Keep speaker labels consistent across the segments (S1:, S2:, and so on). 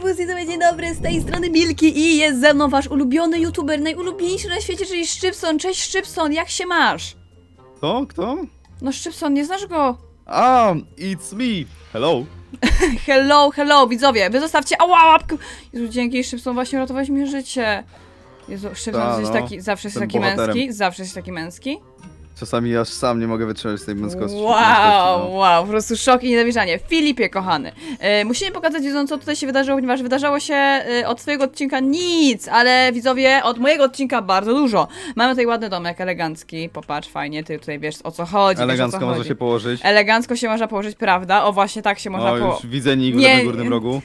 S1: Serwus, widzowie, dzień dobry, z tej strony Milki i jest ze mną wasz ulubiony youtuber, najulubieńszy na świecie, czyli Szczypson. Cześć Szczypson, jak się masz?
S2: Kto? Kto?
S1: No Szczypson, nie znasz go?
S2: A, it's me. Hello.
S1: Hello, hello, widzowie, wy zostawcie, ała, łapkę. Jezu, dzięki Szczypson, właśnie uratowałeś mi życie. Jezu, Szczypson,
S2: Ta,
S1: jesteś
S2: no,
S1: taki, zawsze jesteś
S2: jestem
S1: taki
S2: bohaterem.
S1: męski, zawsze jesteś taki męski.
S2: Czasami aż sam nie mogę wytrzymać z tej męskości.
S1: Wow,
S2: męskości, no.
S1: wow, po prostu szok i niedowierzanie. Filipie, kochany, e, musimy pokazać widzom, co tutaj się wydarzyło, ponieważ wydarzało się e, od twojego odcinka nic, ale widzowie, od mojego odcinka bardzo dużo. Mamy tutaj ładny domek, elegancki, popatrz, fajnie, ty tutaj wiesz o co chodzi. wiesz, o
S2: Elegancko
S1: co
S2: może
S1: chodzi.
S2: się położyć.
S1: Elegancko się można położyć, prawda? O, właśnie tak się można
S2: O,
S1: położyć.
S2: już widzę
S1: Nie,
S2: na górnym rogu.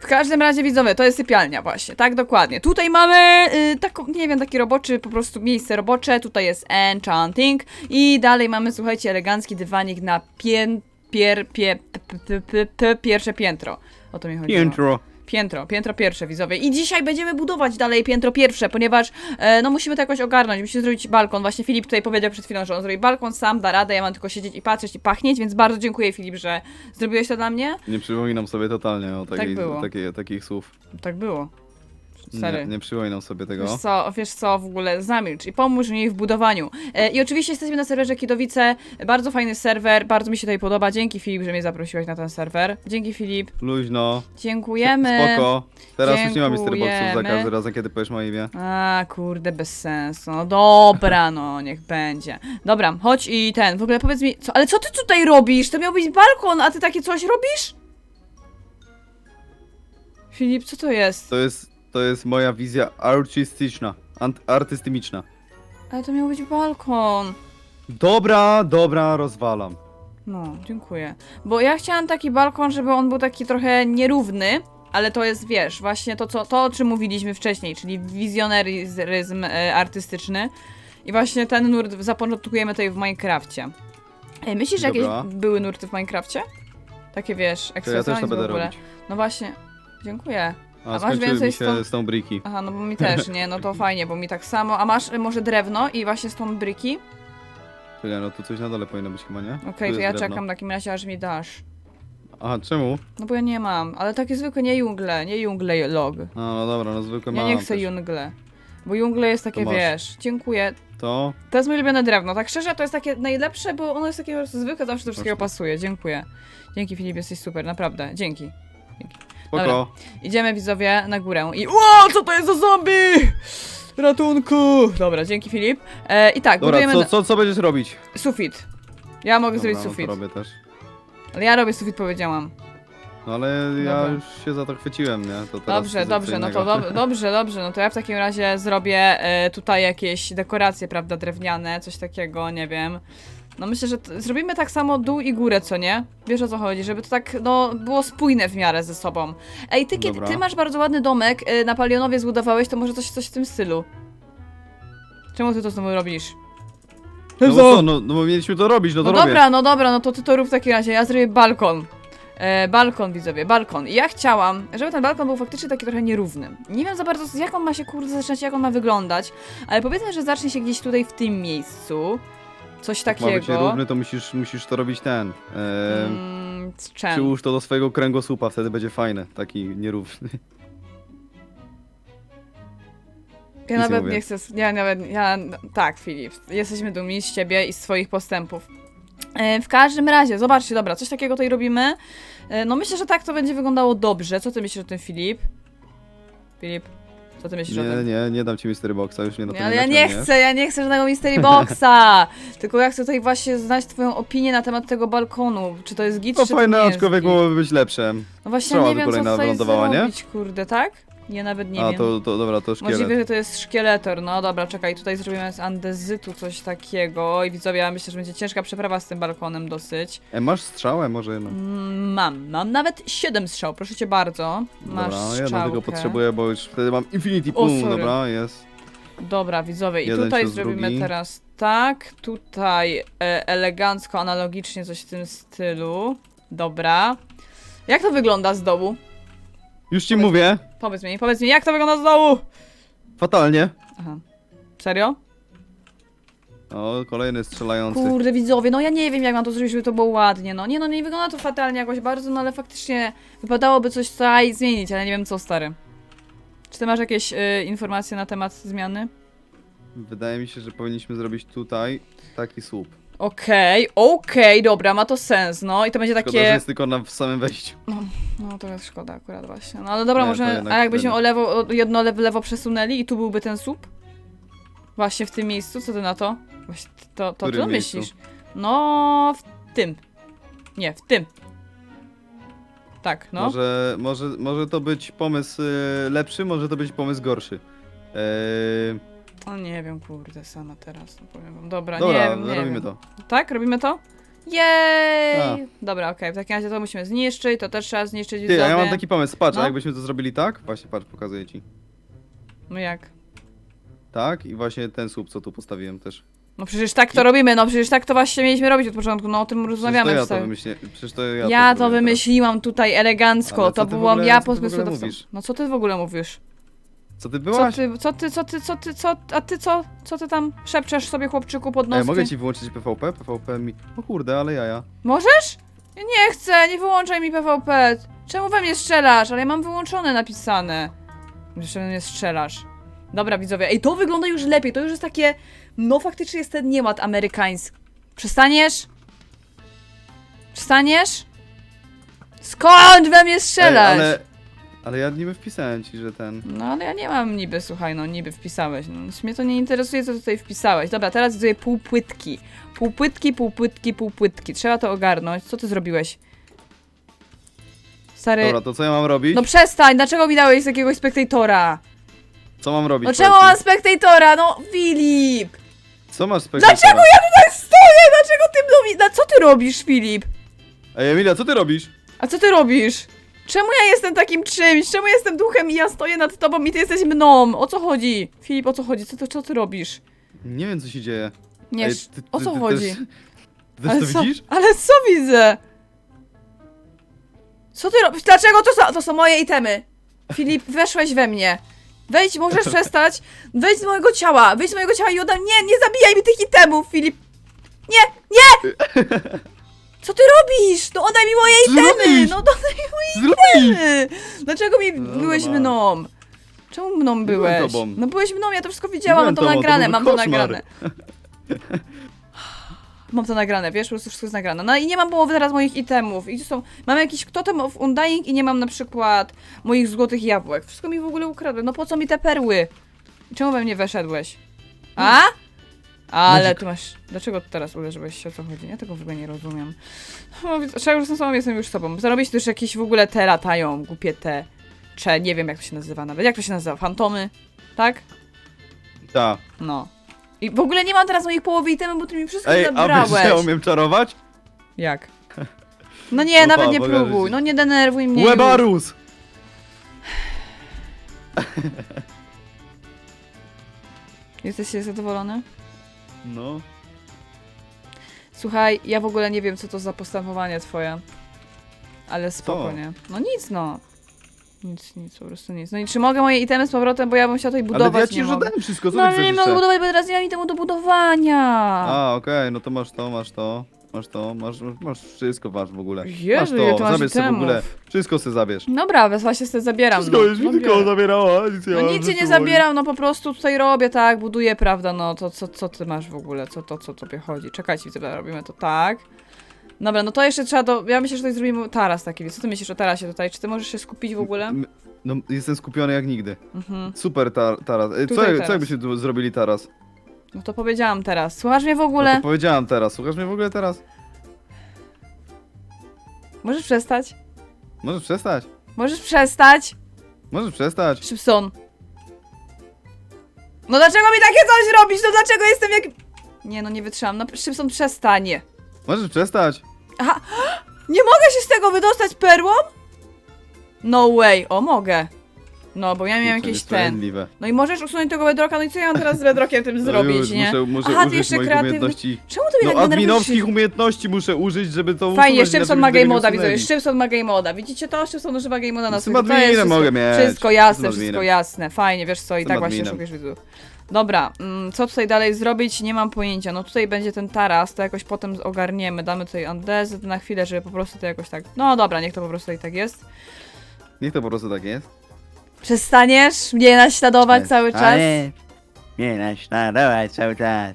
S1: W każdym razie widzowie, to jest sypialnia właśnie, tak dokładnie. Tutaj mamy y, taką, nie wiem, taki roboczy, po prostu miejsce robocze, tutaj jest enchanting i dalej mamy, słuchajcie, elegancki dywanik na pię, pier, pie, p, p, p, p, pierwsze piętro. O to mi chodzi.
S2: Piętro.
S1: Piętro, piętro pierwsze, widzowie. I dzisiaj będziemy budować dalej piętro pierwsze, ponieważ e, no musimy to jakoś ogarnąć, musimy zrobić balkon. Właśnie Filip tutaj powiedział przed chwilą, że on zrobi balkon sam, da radę, ja mam tylko siedzieć i patrzeć i pachnieć, więc bardzo dziękuję Filip, że zrobiłeś to dla mnie.
S2: Nie przypominam sobie totalnie o takiej,
S1: było.
S2: takiej, takich słów.
S1: Tak było. Sery.
S2: Nie, nie przypominam sobie tego.
S1: Wiesz co, wiesz co, w ogóle zamilcz i pomóż mi w budowaniu. E, I oczywiście jesteśmy na serwerze Kidowice, bardzo fajny serwer, bardzo mi się tutaj podoba. Dzięki Filip, że mnie zaprosiłeś na ten serwer. Dzięki Filip,
S2: Luźno.
S1: dziękujemy.
S2: Spoko. Teraz już nie ma mystery boxów za
S1: Dziękujemy.
S2: każdym razem, kiedy powiesz moje imię.
S1: A, kurde, bez sensu. No dobra, no, niech będzie. Dobra, chodź i ten, w ogóle powiedz mi, co, ale co ty tutaj robisz? To miał być balkon, a ty takie coś robisz? Filip, co to jest?
S2: To jest, to jest moja wizja artystyczna. Ant, artystyczna.
S1: Ale to miał być balkon.
S2: Dobra, dobra, rozwalam.
S1: No, dziękuję. Bo ja chciałam taki balkon, żeby on był taki trochę nierówny, ale to jest, wiesz, właśnie to, co, to o czym mówiliśmy wcześniej, czyli wizjoneryzm e, artystyczny. I właśnie ten nurt zapoczątkujemy tutaj w Minecrafcie. E, myślisz, że jakieś
S2: Dobra.
S1: były nurty w Minecrafcie? Takie, wiesz,
S2: To ja też to
S1: w
S2: będę
S1: ogóle.
S2: robić.
S1: No właśnie, dziękuję.
S2: A,
S1: masz
S2: skończyły
S1: więcej
S2: mi się z tą briki.
S1: Aha, no bo mi też, nie? No to fajnie, bo mi tak samo. A masz e, może drewno i właśnie stąd bryki?
S2: Czekaj, no tu coś na dole powinno być chyba, nie?
S1: Okej,
S2: Tu
S1: to
S2: jest
S1: ja
S2: drewno.
S1: czekam w takim razie, aż mi dasz.
S2: Aha, czemu?
S1: No bo ja nie mam, ale takie zwykłe, nie jungle, nie jungle log.
S2: A, no dobra, no zwykle
S1: Ja
S2: mam
S1: nie chcę
S2: też.
S1: jungle. Bo jungle jest takie,
S2: masz.
S1: wiesz, dziękuję.
S2: To?
S1: To jest moje ulubione drewno. Tak szczerze, to jest takie najlepsze, bo ono jest takie po prostu zwykłe, zawsze do wszystkiego pasuje. Dziękuję. Dzięki Filip, jesteś super, naprawdę. Dzięki.
S2: Spoko.
S1: Dobra. Idziemy widzowie na górę i... Ło, co to jest za zombie? Ratunku! Dobra, dzięki Filip. E, I tak,
S2: Dobra,
S1: budujemy
S2: co,
S1: na-
S2: co, co będziesz robić?
S1: sufit. Ja mogę
S2: Dobra,
S1: zrobić
S2: no to
S1: sufit.
S2: robię też.
S1: Ale ja robię sufit, powiedziałam.
S2: No ale ja
S1: Dobra.
S2: już się za to chwyciłem, nie? To teraz
S1: Dobrze, dobrze, no to dob dobrze, dobrze, no to ja w takim razie zrobię e, tutaj jakieś dekoracje, prawda, drewniane, coś takiego, nie wiem. No myślę, że zrobimy tak samo dół i górę, co nie? Wiesz o co chodzi, żeby to tak, no, było spójne w miarę ze sobą. Ej, ty, kiedy
S2: Dobra.
S1: ty masz bardzo ładny domek, e, na Palionowie zbudowałeś, to może coś, coś w tym stylu. Czemu ty to znowu robisz?
S2: No bo co, no, no bo mieliśmy to robić, no to
S1: No
S2: robię.
S1: dobra, no dobra, no to ty to rób w takim razie, ja zrobię balkon. E, balkon, widzowie, balkon. I ja chciałam, żeby ten balkon był faktycznie taki trochę nierówny. Nie wiem za bardzo, z- jak on ma się, kurde, zaczynać, jak on ma wyglądać, ale powiedzmy, że zacznie się gdzieś tutaj w tym miejscu. Coś
S2: Ma być
S1: takiego.
S2: równy, to musisz, musisz to robić ten. E,
S1: Mm, z czym?
S2: Przyłóż to do swojego kręgosłupa, wtedy będzie fajne. Taki nierówny.
S1: Ja
S2: nie
S1: nawet
S2: mówię.
S1: nie chcę, ja nawet, ja, tak Filip, jesteśmy dumni z ciebie i z swoich postępów. E, W każdym razie, zobaczcie, dobra, coś takiego tutaj robimy. E, No myślę, że tak to będzie wyglądało dobrze. Co ty myślisz o tym, Filip? Filip, myślisz o
S2: Nie,
S1: tym?
S2: nie, nie dam ci mystery boxa, już nie na to
S1: Nie, ale ja nie chcę, ja nie chcę żadnego Mystery Boxa! Tylko ja chcę tutaj właśnie znać twoją opinię na temat tego balkonu. Czy to jest git,
S2: To
S1: czy to
S2: fajne,
S1: nie jest
S2: aczkolwiek
S1: git?
S2: mogłoby być lepsze.
S1: No właśnie
S2: strzała
S1: nie
S2: by
S1: wiem, co
S2: kolejna
S1: tutaj
S2: wylądowała, nie?
S1: zrobić, kurde, tak? Nie, nawet nie
S2: A,
S1: wiem.
S2: to, to dobra, to szkielet.
S1: Możliwe, że to jest szkieletor. No dobra, czekaj, tutaj zrobimy z andezytu coś takiego. I widzowie, ja myślę, że będzie ciężka przeprawa z tym balkonem dosyć.
S2: E, masz strzałę może jedną?
S1: Mm, Mam, mam nawet 7 strzał, proszę cię bardzo. Masz
S2: Dobra,
S1: strzałkę.
S2: jedną tylko potrzebuję, bo już wtedy mam Infinity
S1: O,
S2: Pool,
S1: sorry.
S2: dobra, jest.
S1: Dobra, widzowie, i
S2: Jeden
S1: tutaj zrobimy
S2: drugi.
S1: teraz tak, tutaj e, elegancko, analogicznie coś w tym stylu. Dobra. Jak to wygląda z dołu?
S2: Już ci mówię,
S1: Powiedz mi, powiedz mi, jak to wygląda z dołu?
S2: fatalnie.
S1: Aha. Serio?
S2: O, kolejny strzelający.
S1: Kurde, widzowie, no ja nie wiem, jak mam to zrobić, żeby to było ładnie, no. Nie no, nie wygląda to fatalnie jakoś bardzo, no ale faktycznie wypadałoby coś tutaj zmienić, ale nie wiem co, stary. Czy ty masz jakieś y, informacje na temat zmiany?
S2: Wydaje mi się, że powinniśmy zrobić tutaj taki słup.
S1: Okej, okej, dobra, ma to sens, no i to będzie
S2: Szkoda, że
S1: takie...
S2: jest tylko na w samym wejściu.
S1: No to jest szkoda akurat właśnie. No ale dobra,
S2: Nie, to
S1: może.
S2: jednak
S1: A jakbyśmy o lewo, o jedno lewo, lewo przesunęli i tu byłby ten słup? Właśnie w tym miejscu, co ty na to? Właśnie to, to,
S2: którym miejscu?
S1: myślisz? No, w tym. Nie, w tym. Tak, no.
S2: Może, może, może to być pomysł y, lepszy, może to być pomysł gorszy. Eee,
S1: O nie wiem, kurde, sama teraz. No powiem wam. Dobra,
S2: dobra,
S1: nie wiem, nie
S2: robimy
S1: wiem.
S2: to.
S1: Tak, robimy to? Jej!
S2: A.
S1: Dobra, okej, w takim razie to musimy zniszczyć, to też trzeba zniszczyć
S2: Ty, a ja
S1: widzowie.
S2: mam taki pomysł, patrz,
S1: No.
S2: a jakbyśmy to zrobili tak? Właśnie, patrz, pokazuję ci.
S1: No jak?
S2: Tak, i właśnie ten słup, co tu postawiłem też.
S1: No przecież tak to robimy, no przecież tak to właśnie mieliśmy robić od początku, no o tym
S2: Przecież
S1: rozmawiamy
S2: to ja
S1: w
S2: to wymyśliłem, przecież to ja,
S1: Ja to
S2: zrobiłem
S1: wymyśliłam tutaj elegancko,
S2: Ale co
S1: to
S2: ty w
S1: byłam
S2: ogóle-
S1: ja
S2: co ty w ogóle mówisz?
S1: No co ty w ogóle mówisz?
S2: Co ty
S1: Co
S2: byłaś?
S1: ty, co ty, co ty, co ty, co, a ty co, co ty tam szepczesz sobie chłopczyku pod
S2: Ej, mogę ci wyłączyć PvP? PvP mi... O kurde, ale jaja.
S1: Możesz? Ja nie chcę, nie wyłączaj mi PvP. Czemu we mnie strzelasz? Ale ja mam wyłączone napisane. Jeszcze we mnie strzelasz. Dobra widzowie, ej to wygląda już lepiej, to już jest takie, no faktycznie jest ten nieład amerykański. Przestaniesz? Przestaniesz? Skąd we mnie
S2: Ej,
S1: strzelasz?
S2: ale... Ale ja niby wpisałem ci, że ten...
S1: No ale ja nie mam niby, słuchaj, no niby wpisałeś. No, mnie to nie interesuje, co tutaj wpisałeś. Dobra, teraz widzę półpłytki. Półpłytki, półpłytki, półpłytki. Trzeba to ogarnąć. Co ty zrobiłeś? Stary.
S2: Dobra, to co ja mam robić?
S1: No przestań, dlaczego mi dałeś jakiegoś spektatora?
S2: Co mam robić?
S1: No czemu
S2: powiedz mi?
S1: mam spektatora? No Filip!
S2: Co masz spektatora?
S1: Dlaczego ja tutaj stoję? Dlaczego ty mną... Na co ty robisz, Filip?
S2: Ej, Emilia, co ty robisz?
S1: A co ty robisz? Czemu ja jestem takim czymś? Czemu jestem duchem i ja stoję nad tobą i ty jesteś mną? O co chodzi? Filip, o co chodzi? Co ty, co ty robisz?
S2: Nie wiem, co się dzieje.
S1: Nie,
S2: Ej,
S1: sz-
S2: ty-
S1: o
S2: ty-
S1: co
S2: ty
S1: chodzi?
S2: Też, ty też to
S1: co,
S2: widzisz?
S1: ale co widzę? Co ty robisz? Dlaczego to są, to są moje itemy? Filip, weszłeś we mnie. Wejdź, możesz przestać. Wejdź z mojego ciała. Wejdź z mojego ciała i oddam. Nie, nie zabijaj mi tych itemów, Filip. Nie, nie! Co ty robisz? No oddaj mi moje
S2: Co
S1: itemy!
S2: robisz?
S1: No oddaj Dlaczego mi
S2: No,
S1: byłeś mną? Czemu mną byłeś?
S2: tobą.
S1: No byłeś mną, ja to wszystko widziałam, mam
S2: byłem
S1: to
S2: tobą, to
S1: nagrane, mam to
S2: koszmar.
S1: nagrane. Mam to nagrane, wiesz, po prostu wszystko jest nagrane. No i nie mam połowy teraz moich itemów. I tu są, mam jakiś totem of undying i nie mam na przykład moich złotych jabłek. Wszystko mi w ogóle ukradły. No po co mi te perły? Czemu we mnie weszedłeś? A? Ale
S2: Magic.
S1: ty masz... Dlaczego teraz uderzyłeś się, o co chodzi? Ja tego w ogóle nie rozumiem. No, widzę- Trzeba już sobą, jestem już sobą. Zarobić też jakieś w ogóle te latają, głupie te... Cze, nie wiem jak to się nazywa nawet. Jak to się nazywa? Fantomy? Tak?
S2: Tak.
S1: No. I w ogóle nie mam teraz moich połowy itemy, bo ty mi wszystko
S2: Ej, a
S1: zabrałeś.
S2: wiesz, że ja umiem czarować?
S1: Jak? No nie,
S2: No
S1: nawet nie
S2: pokażę
S1: próbuj.
S2: ci.
S1: No nie denerwuj mnie. już.
S2: Webarus!
S1: Jesteś zadowolony?
S2: No.
S1: Słuchaj, ja w ogóle nie wiem, co to za postępowanie twoje. Ale spoko,
S2: Co?
S1: nie? No nic, no. Nic, nic, po prostu nic. No i czy mogę moje itemy z powrotem, bo ja bym chciała tutaj
S2: Ale
S1: budować,
S2: ja ci
S1: nie
S2: już
S1: mogę.
S2: dałem wszystko, co
S1: No
S2: ty
S1: ale
S2: chcesz
S1: nie
S2: jeszcze?
S1: mogę budować, bo teraz nie mam itemu do budowania.
S2: A, okej, no to masz to, masz to, masz to, masz, masz wszystko masz w ogóle. masz
S1: Jezu, ile
S2: to,
S1: ty masz
S2: zabierz sobie w ogóle, wszystko sobie zabierz.
S1: Dobra, wes właśnie sobie zabieram.
S2: Wszystko
S1: no.
S2: już mi tylko zabierała, nic
S1: No nic
S2: w
S1: cię nie zabieram, no po prostu tutaj robię, tak, buduję, prawda, no to co, co ty masz w ogóle, co to, co tobie chodzi? Czekajcie, widzę, robimy to tak. Dobra, no to jeszcze trzeba do, ja myślę, że tutaj zrobimy taras taki, co ty myślisz o tarasie tutaj, czy ty możesz się skupić w ogóle?
S2: M- No, jestem skupiony jak nigdy.
S1: Mhm.
S2: Super tar taras. Ej, Co,
S1: Tutaj
S2: co jakbyśmy tu zrobili teraz?
S1: No to powiedziałam teraz, słuchasz mnie w
S2: No
S1: ogóle?
S2: to powiedziałam teraz, słuchasz mnie w ogóle teraz?
S1: Możesz przestać?
S2: Możesz przestać?
S1: Możesz przestać?
S2: Możesz przestać?
S1: Szybson. No dlaczego mi takie coś robisz? No dlaczego jestem jak... Nie no, nie wytrzymam, no Szybson przestanie.
S2: Możesz przestać?
S1: Aha, nie mogę się z tego wydostać perłą? No way, o mogę. No, bo ja miałem
S2: Kurczę,
S1: jakiś ten. No i możesz usunąć tego bedrocka, no i co ja mam teraz z bedrockiem tym
S2: No
S1: zrobić,
S2: już,
S1: nie?
S2: Muszę, muszę
S1: Aha, ty
S2: użyć
S1: jeszcze
S2: moich
S1: kreatywny-
S2: umiejętności.
S1: Czemu mnie
S2: No
S1: tak
S2: adminowskich umiejętności muszę użyć, żeby to
S1: Fajnie,
S2: usunąć,
S1: Szybson
S2: inaczej
S1: ma game moda,
S2: usunęli.
S1: Szybson ma game moda. Widzicie to? Szybson używa game moda na
S2: Jestem
S1: sobie. To jest
S2: adminem,
S1: wszystko,
S2: mogę mieć.
S1: wszystko jasne, wszystko
S2: adminem.
S1: jasne. Fajnie, wiesz co, i
S2: Jestem
S1: tak właśnie
S2: adminem.
S1: szukujesz widzów. Dobra, mm, co tutaj dalej zrobić? Nie mam pojęcia. No tutaj będzie ten taras, to jakoś potem ogarniemy. Damy tutaj Andezy na chwilę, żeby po prostu to jakoś tak... No dobra, niech to po prostu i tak jest.
S2: Niech to po prostu tak jest.
S1: Przestaniesz mnie naśladować cały czas?
S3: Ale nie naśladować cały czas.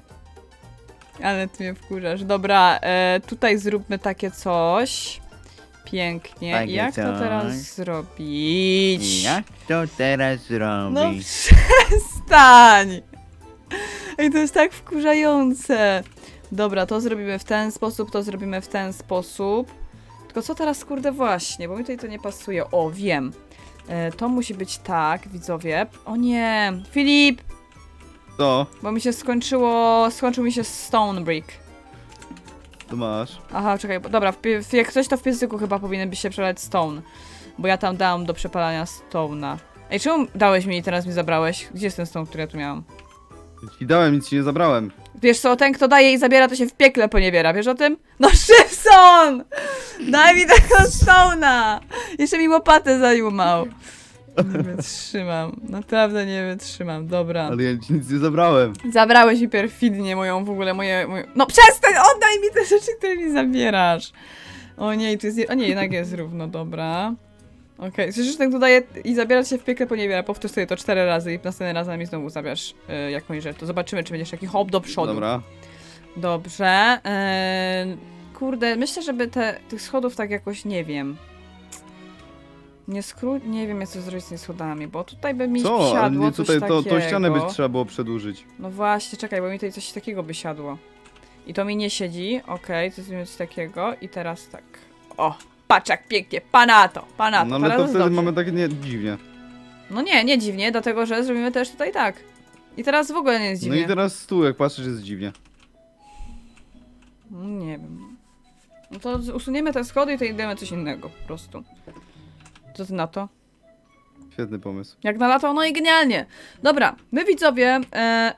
S1: Ale ty mnie wkurzasz. Dobra, e, tutaj zróbmy takie coś. Pięknie.
S3: Takie
S1: I jak to teraz zrobić?
S3: Jak to teraz
S1: No
S3: zrobić?
S1: przestań! Ej, to jest tak wkurzające. Dobra, to zrobimy w ten sposób, to zrobimy w ten sposób. Tylko co teraz, kurde, właśnie, bo mi tutaj to nie pasuje. O, wiem. E, to musi być tak, widzowie. O nie, Filip,
S2: To,
S1: bo mi się skończyło, skończył mi się stone brick.
S2: To masz.
S1: Aha, czekaj, bo- dobra, w, pie- w, jak coś to w piecyku chyba powinien by się przelać stone. Bo ja tam dałam do przepalania stone'a. Ej, czemu dałeś mi i teraz mi zabrałeś? Gdzie jest ten stone, który ja tu miałam?
S2: Ci dałem, nic ci nie zabrałem.
S1: Wiesz co, ten kto daje i zabiera, to się w piekle poniewiera, wiesz o tym? No Szybson! Daj mi tego stone'a! Jeszcze mi łopatę zajumał. Nie wytrzymam, naprawdę nie wytrzymam, dobra.
S2: Ale ja ci nic nie zabrałem.
S1: Zabrałeś mi perfidnie moją w ogóle, moje, moje... No przestań, oddaj mi te rzeczy, które mi zabierasz. O nie, tu jest... O nie, jednak jest równo, dobra. Okej, słyszysz, ten kto daje i zabiera się w piekle poniewiera, powtórz sobie to cztery razy i następnym razem mi znowu zabierasz y, jakąś rzecz. To zobaczymy, czy będziesz taki hop do przodu.
S2: Dobra.
S1: Dobrze. Eee, kurde, myślę, żeby te, tych schodów tak jakoś, nie wiem. Nie skró... Nie wiem, jak co zrobić z tymi schodami, bo tutaj by mi
S2: Co? Ale
S1: siadło
S2: nie,
S1: coś
S2: tutaj to,
S1: takiego.
S2: to ścianę by trzeba było przedłużyć.
S1: No właśnie, czekaj, bo mi tutaj coś takiego by siadło. I to mi nie siedzi, okej, to jest coś takiego i teraz tak. O, patrz jak pięknie, panato, panato,
S2: No ale
S1: teraz
S2: to
S1: jest
S2: wtedy
S1: dobrze.
S2: mamy tak nie dziwnie.
S1: No nie, nie dziwnie, dlatego że zrobimy też tutaj tak. I teraz w ogóle nie jest
S2: No
S1: dziwnie.
S2: i teraz tu, jak patrzysz, jest dziwnie.
S1: No, Nie wiem. No to z- usuniemy te schody i to idziemy coś innego po prostu. Co ty na to?
S2: Świetny pomysł.
S1: Jak na lato, no i genialnie. Dobra, my widzowie. E...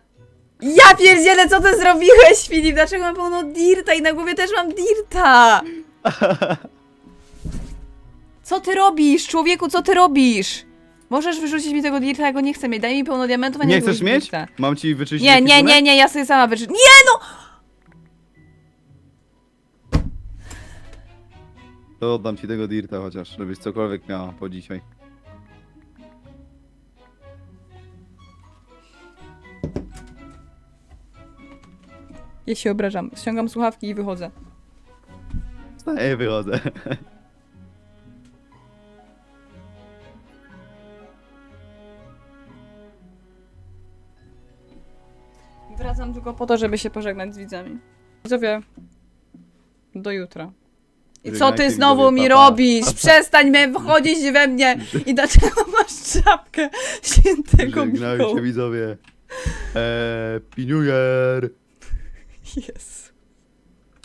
S1: Ja pierdzielę, co ty zrobiłeś, Filip? Dlaczego mam pełno dirta i na głowie też mam dirta? Co ty robisz, człowieku, co ty robisz? Możesz wyrzucić mi tego dirta, ja go nie chcę mieć. Daj mi pełno diamentów, a nie
S2: Nie chcesz mieć?
S1: dirta.
S2: Mam ci wyczyścić
S1: Nie, nie, nie, nie, ja sobie sama wyczyszczę. Nie, no!
S2: To oddam ci tego dirta chociaż, żebyś cokolwiek miała po dzisiaj.
S1: Ja się obrażam. Ściągam słuchawki i wychodzę.
S2: Ej, wychodzę.
S1: Wracam tylko po to, żeby się pożegnać z widzami. Widzowie, do jutra. I co ty znowu mi robisz? Przestań mnie wchodzić we mnie! I dlaczego masz czapkę świętego
S2: Żegnajcie
S1: Mikołaja?
S2: widzowie. Eee, Year.
S1: Jezu.